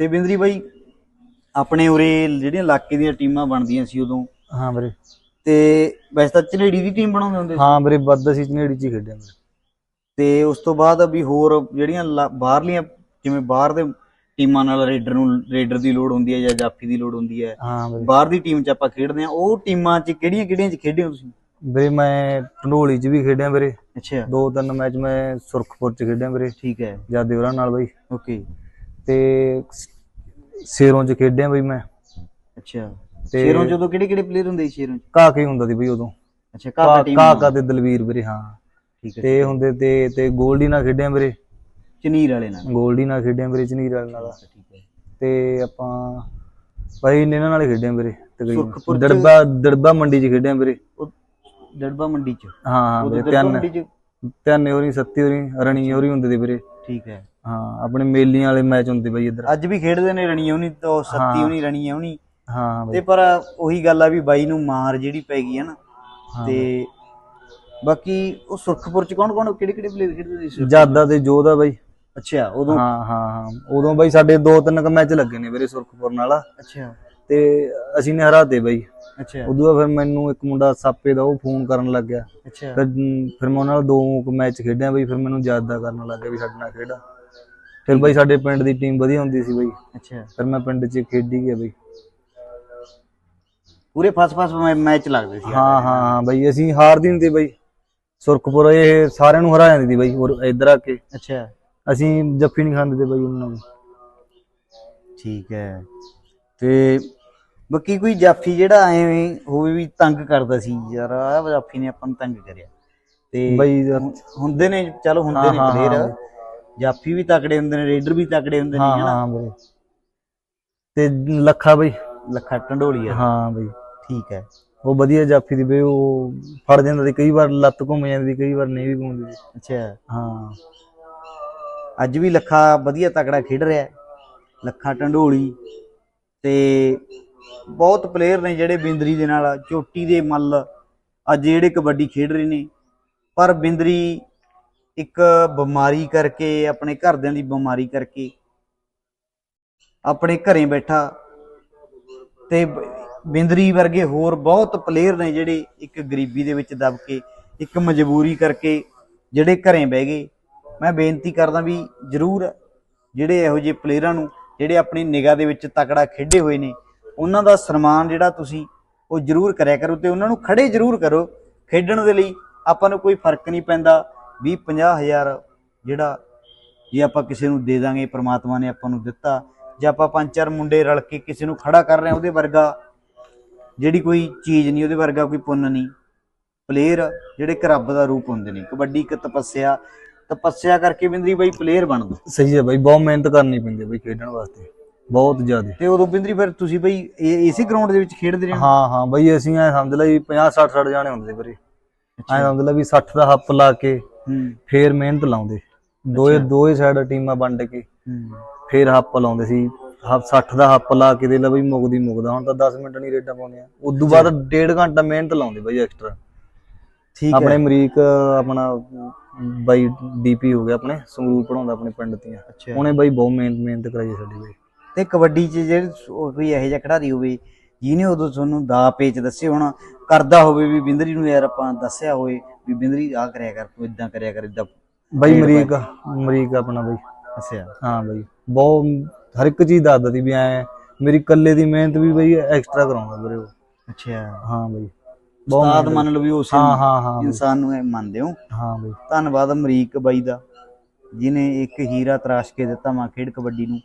ਤੇ ਬਿੰਦਰੀ ਬਾਈ ਆਪਣੇ ਉਰੇ ਜਿਹੜੀਆਂ ਇਲਾਕੇ ਦੀਆਂ ਟੀਮਾਂ ਬਣਦੀਆਂ ਸੀ ਉਦੋਂ? ਹਾਂ ਵੀਰੇ। ਤੇ ਵੈਸੇ ਤਾਂ ਝਨੇੜੀ ਦੀ ਟੀਮ ਬਣਾਉਂਦੇ ਹੁੰਦੇ ਸੀ? ਹਾਂ ਵੀਰੇ ਵੱਧ ਅਸੀਂ ਝਨੇੜੀ ਚ ਹੀ ਖੇਡਿਆ ਵੀਰੇ। ਤੇ ਉਸ ਤੋਂ ਬਾਅਦ ਵੀ ਹੋਰ ਜਿਹੜੀਆਂ ਬਾਹਰਲੀਆਂ ਜਿਵੇਂ ਬਾਹਰ ਦੇ ਟੀਮਾਂ ਨਾਲ ਰੇਡਰ ਨੂੰ ਰੇਡਰ ਦੀ ਲੋੜ ਹੁੰਦੀ ਹੈ ਜਾਂ ਜਾਫੀ ਦੀ ਲੋੜ ਹੁੰਦੀ ਹੈ ਹਾਂ ਵੀਰੇ। ਬਾਹਰ ਦੀ ਟੀਮ 'ਚ ਆਪਾਂ ਖੇਡਦੇ ਆ ਉਹ ਟੀਮਾਂ 'ਚ ਕਿਹੜੀਆਂ ਕਿਹੜੀਆਂ 'ਚ ਖੇਡੇ ਹੋ ਤੁਸੀਂ? ਵੀਰੇ ਮੈਂ ਢੰਡੋਲੀ ਚ ਵੀ ਖੇਡਿਆ ਵੀਰੇ। ਅੱਛਾ। ਦੋ ਤਿੰਨ ਮੈਚ ਮੈਂ ਸੁਰਖਪੁਰ ਚ ਖੇਡਿਆ ਵੀਰੇ। ਠੀਕ ਹੈ। ਜਾਦੇ ਉਹਨਾਂ ਨਾਲ ਬਈ। ਓਕੇ। ਤੇ ਸ਼ੇਰੋਂ ਚ ਖੇਡਿਆ ਬਈ ਮੈਂ। ਅੱਛਾ। ਤੇ- ਸ਼ੇਰੋਂ ਜਦੋਂ ਕਿਹੜੇ ਕਿਹੜੇ ਪਲੇਅਰ ਹੁੰਦੇ ਸੀ ਸ਼ੇਰੋਂ 'ਚ? ਕਾ ਕੇ ਹੁੰਦਾ ਸੀ ਬਈ ਉਦੋਂ। ਅੱਛਾ ਕਾਕਾ ਟੀਮ ਕਾ ਤੇ ਦਲਵੀਰ ਵੀਰੇ ਹਾਂ। ਠੀਕ ਹੈ ਤੇ ਹੁੰਦੇ ਤੇ ਤੇ ਗੋਲਡੀ ਨਾਲ ਖੇਡਿਆ ਵੀਰੇ। ਚਨੀਰ ਵਾਲੇ ਨਾਲ। ਗੋਲਡੀ ਨਾਲ ਖੇਡਿਆ ਵੀਰੇ ਚਨੀਰ ਵਾਲੇ ਨਾਲ। ਠੀਕ ਹੈ। ਤੇ ਆਪਾਂ ਭਾਈ ਇਹਨਾਂ ਨਾਲ ਹੀ ਖੇਡਿਆ ਵੀਰੇ ਸੁਰਖਪੁਰ ਤਕਰੀਬਨ ਚ- ਦੜਬਾ ਦੜਬਾ ਮੰਡੀ ਚ ਖੇਡਿਆ ਵੀਰੇ। ਉਹ ਡੜਬਾ ਮੰਡੀ 'ਚ? ਹਾਂ ਹਾਂ ਵੀਰੇ ਤਿੰਨ। ਮੰਡੀ 'ਚ? ਤਿੰਨ ਹੋਰੀ ਸੱਤੀ ਹੋਰੀ ਰਣੀ ਹੋਰੀ ਹੁੰਦੇ ਸੀ ਵੀਰੇ। ਠੀਕ ਹੈ। ਹਾਂ ਆਪਣੇ ਮੇਲੀਆਂ ਵਾਲੇ ਮੈਚ ਹੁੰਦੇ ਬਈ ਇੱਧਰ। ਅੱਜ ਵੀ ਖੇਡਦੇ ਨੇ ਰਣੀ ਉਹਨੀ ਤੋਂ ਸੱਤੀ ਉਹਨੀ ਰਣੀ ਉਹਨੀ ਹਾਂ ਹਾਂ ਤੇ ਪਰ ਉਹੀ ਗੱਲ ਆ ਵੀ ਬਾਈ ਨੂੰ ਮਾਰ ਜਿਹੜੀ ਪੈ ਗਈ ਹੈ ਨਾ। ਤੇ ਬਾਕੀ ਉਹ ਸੁਰਖਪੁਰ ਚ ਕੌਣ ਕੌਣ ਕਿਹੜੇ ਕਿਹੜੇ ਪਲੇਅਰ ਖੇਡਦੇ ਸੀ ਜਾਦਾ ਤੇ ਜੋਧਾ ਬਈ। ਅੱਛਾ ਉਦੋਂ? ਹਾਂ ਹਾਂ ਹਾਂ। ਉਦੋਂ ਬਈ ਸਾਡੇ ਦੋ ਤਿੰਨ ਕ ਮੈਚ ਲੱਗੇ ਨੇ ਵੀਰੇ ਸੁਰਖਪੁਰ ਨਾਲ। ਅੱਛਾ। ਤੇ ਅਸੀਂ ਨੇ ਹਰਾਤੇ ਬਈ। ਅੱਛਾ। ਉਦੋਂ ਫਿਰ ਮੈਨੂੰ ਇੱਕ ਮੁੰਡਾ ਸਾਪੇ ਦਾ ਉਹ ਫੋਨ ਕਰਨ ਲੱਗ ਗਿਆ। ਅੱਛਾ। ਫਿਰ ਫਿਰ ਮੈਂ ਉਹਨਾਂ ਨਾਲ ਦੋ ਮੈਚ ਖੇਡਿਆ ਬਈ ਫਿਰ ਮੈਨੂੰ ਯਾਦਾਂ ਕਰਨ ਲੱਗ ਗਿਆ ਵੀ ਸਾਡੇ ਨਾਲ ਖੇਡਾ। ਫਿਰ ਬਈ ਸਾਡੇ ਪਿੰਡ ਦੀ ਟੀਮ ਵਧੀਆ ਹੁੰਦੀ ਸੀ ਬਈ। ਅੱਛਾ। ਫਿਰ ਮੈਂ ਪਿੰਡ 'ਚ ਖੇਡੀ ਗਿਆ ਬਈ। ਪੂਰੇ ਫਸ ਫਸ ਮੈਚ ਲੱਗਦੇ ਸੀ। ਹਾਂ ਹਾਂ ਬਈ ਅਸੀਂ ਹਾਰਦੀ ਹੁੰਦੀ ਬਈ। ਸੁਰਖਪੁਰ ਇਹ ਸਾਰਿਆਂ ਨੂੰ ਹਰਾ ਜਾਂਦੀ ਸੀ ਬਈ ਔਰ ਇੱਧਰ ਆ ਕੇ। ਅੱਛਾ। ਅਸੀਂ ਜੱਫੀ ਨਹੀਂ ਖਾਂਦੇ ਤੇ ਬਈ ਉਹਨਾਂ ਨੂੰ। ਠੀਕ ਹੈ। ਤੇ ਬਾਕੀ ਕੋਈ ਜਾਫੀ ਜਿਹੜਾ ਐਵੇਂ ਹੋਵੇ ਵੀ ਤੰਗ ਕਰਦਾ ਸੀ ਯਾਰ ਆ ਜਾਫੀ ਨੇ ਆਪਾਂ ਨੂੰ ਤੰਗ ਕਰਿਆ। ਤੇ ਬਈ ਹੁੰਦੇ ਨੇ ਚਲੋ ਹੁੰਦੇ ਨੇ ਪਲੇਅਰ। ਜਾਫੀ ਵੀ ਤਕੜੇ ਹੁੰਦੇ ਨੇ ਰੇਡਰ ਵੀ ਤਕੜੇ ਹੁੰਦੇ ਨੇ ਹਾਂ ਹਾਂ ਬਈ। ਤੇ ਲੱਖਾ ਬਈ। ਲੱਖਾ ਢੰਡੋਲੀ ਆ। ਹਾਂ ਬਈ। ਠੀਕ ਹੈ। ਉਹ ਵਧੀਆ ਜਾਫੀ ਦੀ ਬਈ ਉਹ ਫੜ ਜਾਂਦਾ ਸੀ ਕਈ ਵਾਰ ਲੱਤ ਘੁੰਮ ਜਾਂਦੀ ਕਈ ਵਾਰ ਨਹੀਂ ਵੀ ਘੁੰਮਦੀ ਅੱਛਾ। ਹਾਂ। ਅੱਜ ਵੀ ਲੱਖਾ ਵਧੀਆ ਤਕੜਾ ਖੇਡ ਰਿਹਾ ਹੈ। ਲੱਖਾ ਢੰਡੋਲੀ ਤੇ ਬਹੁਤ ਪਲੇਅਰ ਨੇ ਜਿਹੜੇ ਬਿੰਦਰੀ ਦੇ ਨਾਲ ਚੋਟੀ ਦੇ ਮੱਲ ਅੱਜ ਜਿਹੜੇ ਕਬੱਡੀ ਖੇਡ ਰਹੇ ਨੇ। ਪਰ ਬਿੰਦਰੀ ਇੱਕ ਬਿਮਾਰੀ ਕਰਕੇ, ਆਪਣੇ ਘਰਦਿਆਂ ਦੀ ਬਿਮਾਰੀ ਕਰਕੇ, ਆਪਣੇ ਘਰੇ ਬੈਠਾ ਤੇ ਬਿੰਦਰੀ ਵਰਗੇ ਹੋਰ ਬਹੁਤ ਪਲੇਅਰ ਨੇ ਜਿਹੜੇ ਇੱਕ ਗਰੀਬੀ ਦੇ ਵਿੱਚ ਦਬ ਕੇ, ਇੱਕ ਮਜਬੂਰੀ ਕਰਕੇ ਜਿਹੜੇ ਘਰੇ ਬਹਿ ਗਏ। ਮੈਂ ਬੇਨਤੀ ਕਰਦਾ ਵੀ ਜਰੂਰ ਜਿਹੜੇ ਇਹੋ ਜਿਹੇ ਪਲੇਅਰਾਂ ਨੂੰ, ਜਿਹੜੇ ਆਪਣੀ ਨਿਗਾਹ ਦੇ ਵਿੱਚ ਤਕੜਾ ਖੇਡੇ ਹੋਏ ਨੇ, ਉਹਨਾਂ ਦਾ ਸਨਮਾਨ ਜਿਹੜਾ ਤੁਸੀਂ ਉਹ ਜਰੂਰ ਕਰਿਆ ਕਰੋ ਤੇ ਉਹਨਾਂ ਨੂੰ ਖੜੇ ਜਰੂਰ ਕਰੋ। ਖੇਡਣ ਦੇ ਲਈ ਆਪਾਂ ਨੂੰ ਕੋਈ ਫ਼ਰਕ ਨਹੀਂ ਪੈਂਦਾ। 20 50 ਹਜ਼ਾਰ ਜਿਹੜਾ ਜੇ ਆਪਾਂ ਕਿਸੇ ਨੂੰ ਦੇ ਦਾਂਗੇ ਪ੍ਰਮਾਤਮਾ ਨੇ ਆਪਾਂ ਨੂੰ ਦਿੱਤਾ ਜੇ ਆਪਾਂ ਪੰਜ ਚਾਰ ਮੁੰਡੇ ਰਲ ਕੇ ਕਿਸੇ ਨੂੰ ਖੜਾ ਕਰ ਰਹੇ ਉਹਦੇ ਵਰਗਾ ਜਿਹੜੀ ਕੋਈ ਚੀਜ਼ ਨਹੀਂ ਉਹਦੇ ਵਰਗਾ ਕੋਈ ਪੁੰਨ ਨਹੀਂ। ਪਲੇਅਰ ਜਿਹੜੇ ਇੱਕ ਰੱਬ ਦਾ ਰੂਪ ਹੁੰਦੇ ਨੇ ਕਬੱਡੀ ਇੱਕ ਤਪੱਸਿਆ ਤਪੱਸਿਆ ਕਰਕੇ ਬਿੰਦਰੀ ਬਾਈ ਪਲੇਅਰ ਬਣਦਾ। ਸਹੀ ਹੈ ਬਈ ਬਹੁਤ ਮਿਹਨਤ ਕਰਨੀ ਪੈਂਦੀ ਹੈ ਬਈ ਖੇਡਣ ਵਾਸਤੇ ਬਹੁਤ ਜ਼ਿਆਦਾ। ਤੇ ਉਦੋਂ ਬਿੰਦਰੀ ਫਿਰ ਤੁਸੀਂ ਬਈ ਇਸੇ ਗਰਾਊਂਡ ਦੇ ਵਿੱਚ ਖੇਡਦੇ ਰਹੇ? ਹੋ? ਹਾਂ ਹਾਂ ਬਈ ਅਸੀਂ ਐ ਸਮਝ ਲਈ 50 60 60 ਜਾਣੇ ਹੁੰਦੇ ਸੀ ਵੀਰੇ ਐ ਸਮਝ ਲੈ ਵੀ 60 ਦਾ ਹੱਪ ਲਾ ਕੇ ਫੇਰ ਮਿਹਨਤ ਲਾਉਂਦੇ। ਦੋਏ ਦੋਏ ਸਾਈਡ ਟੀਮਾਂ ਵੰਡ ਕੇ ਫੇਰ ਹੱਪ ਲਾਉਂਦੇ ਸੀ। ਹੱਪ 60 ਦਾ ਹੱਪ ਲਾ ਕੇ ਦੇ ਲੈ ਬਈ ਮੁਗਦੀ ਮੁਗਦਾ ਹੁਣ ਤਾਂ 10 ਮਿੰਟ ਨਹੀਂ ਰੇਡਾਂ ਪਾਉਂਦੇ ਆ। ਉਦੋਂ ਬਾਅਦ ਡੇਢ ਘੰਟਾ ਮਿਹਨਤ ਲਾਉਂਦੇ ਬਈ ਐਕਸਟਰਾ ਠੀਕ ਆਪਣੇ ਹੈ ਅਮਰੀਕ ਆਪਣਾ ਬਾਈ ਡੀਪੀ ਹੋ ਗਿਆ ਆਪਣੇ ਸੰਗਰੂਰ ਪੜਾਉਂਦਾ ਆਪਣੇ ਪਿੰਡ ਦੀਆਂ ਉਹਨੇ ਬਾਈ ਬਹੁਤ ਮਿਹਨਤ ਮਿਹਨਤ ਕਰਾਈ ਸਾਡੀ ਬਈ। ਤੇ ਕਬੱਡੀ 'ਚ ਜਿਹੜੇ ਕੋਈ ਇਹੋ ਜਿਹਾ ਖਿਡਾਰੀ ਹੋਵੇ ਜਿਹਨੇ ਉਦੋਂ ਤੁਹਾਨੂੰ ਦਾ ਪੇਚ ਦੱਸੇ ਹੋਣਾ ਕਰਦਾ ਹੋਵੇ ਵੀ ਬਿੰਦਰੀ ਨੂੰ ਯਾਰ ਆਪਾਂ ਦੱਸਿਆ ਹੋਵੇ ਵੀ ਬਿੰਦਰੀ ਆ ਕਰਿਆ ਕਰ ਤੂੰ ਇਦਾਂ ਕਰਿਆ ਕਰ ਇਦਾਂ ਬਾਈ ਅਮਰੀਕ ਅਮਰੀਕ ਆਪਣਾ ਬਾਈ। ਦੱਸਿਆ ਹਾਂ ਬਾਈ ਬਹੁਤ ਹਰ ਇੱਕ ਚੀਜ਼ ਦੱਸਦਾ ਸੀ ਵੀ ਐ ਮੇਰੀ ਇਕੱਲੇ ਦੀ ਮਿਹਨਤ ਵੀ ਬਈ ਐਕਸਟਰਾ ਕਰਾਉਂਦਾ ਵੀਰੇ ਉਹ। ਅੱਛਾ। ਹਾਂ ਬਾਈ ਉਸਤਾਦ ਮੰਨ ਲਓ ਵੀ ਉਸੇ ਹਾਂ ਹਾਂ ਹਾਂ ਬਈ, ਇਨਸਾਨ ਨੂੰ ਮੰਨਦੇ ਹੋ। ਹਾਂ ਬਾਈ। ਧੰਨਵਾਦ ਅਮਰੀਕ ਬਾਈ ਦਾ ਜਿਨੇ ਇੱਕ ਹੀਰਾ ਤਰਾਸ਼ ਕੇ ਦਿੱਤਾ ਮਾਂ ਖੇਡ ਕਬੱਡੀ ਨੂੰ।